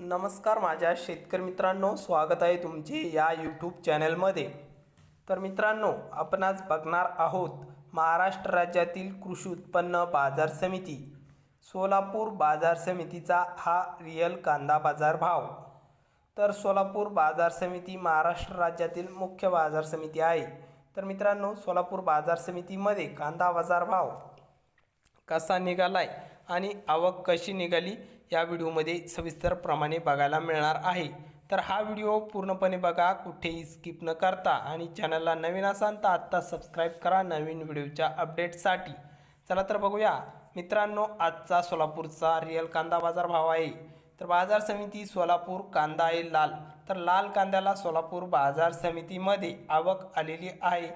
नमस्कार माझ्या शेतकरी मित्रांनो स्वागत आहे तुमचे या यूट्यूब चॅनलमध्ये. तर मित्रांनो आपण आज बघणार आहोत महाराष्ट्र राज्यातील कृषी उत्पन्न बाजार समिती सोलापूर बाजार समितीचा हा रिअल कांदा बाजार भाव. तर सोलापूर बाजार समिती महाराष्ट्र राज्यातील मुख्य बाजार समिती आहे. तर मित्रांनो सोलापूर बाजार समितीमध्ये कांदा बाजार भाव कसा निघालाय? आणि आवक कशी निघाली या व्हिडिओमध्ये सविस्तरप्रमाणे बघायला मिळणार आहे. तर हा व्हिडिओ पूर्णपणे बघा कुठेही स्किप न करता. आणि चॅनलला नवीन असाल तर आत्ता सबस्क्राईब करा नवीन व्हिडिओच्या अपडेटसाठी. चला तर बघूया. मित्रांनो आजचा सोलापूरचा रिअल कांदा बाजार भाव आहे. तर बाजार समिती सोलापूर कांदा आहे लाल. तर लाल कांद्याला सोलापूर बाजार समितीमध्ये आवक आलेली आहे.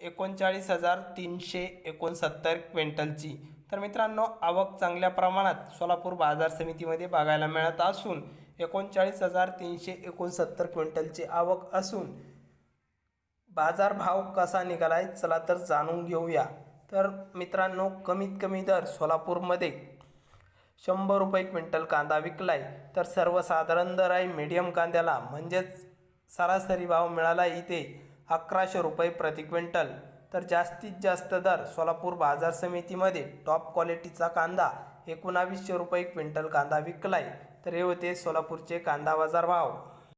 एकोणचाळीस हजार तीनशे एकोणसत्तर क्विंटलची. तर मित्रांनो आवक चांगल्या प्रमाणात सोलापूर बाजार समितीमध्ये बघायला मिळत असून एकोणचाळीस हजार तीनशे एकोणसत्तर क्विंटलची आवक असून बाजार भाव कसा निघालाय चला तर जाणून घेऊया. तर मित्रांनो कमीत कमी दर सोलापूरमध्ये शंभर रुपये क्विंटल कांदा विकलाय. तर सर्वसाधारण दर आहे मीडियम कांद्याला. म्हणजेच सरासरी भाव मिळाला इथे अकराशे रुपये प्रति क्विंटल. तर जास्तीत जास्त दर सोलापूर बाजार समितीमध्ये टॉप क्वालिटीचा कांदा एकोणावीसशे रुपये क्विंटल कांदा विकलाय. तर हे होते सोलापूरचे कांदा बाजार भाव.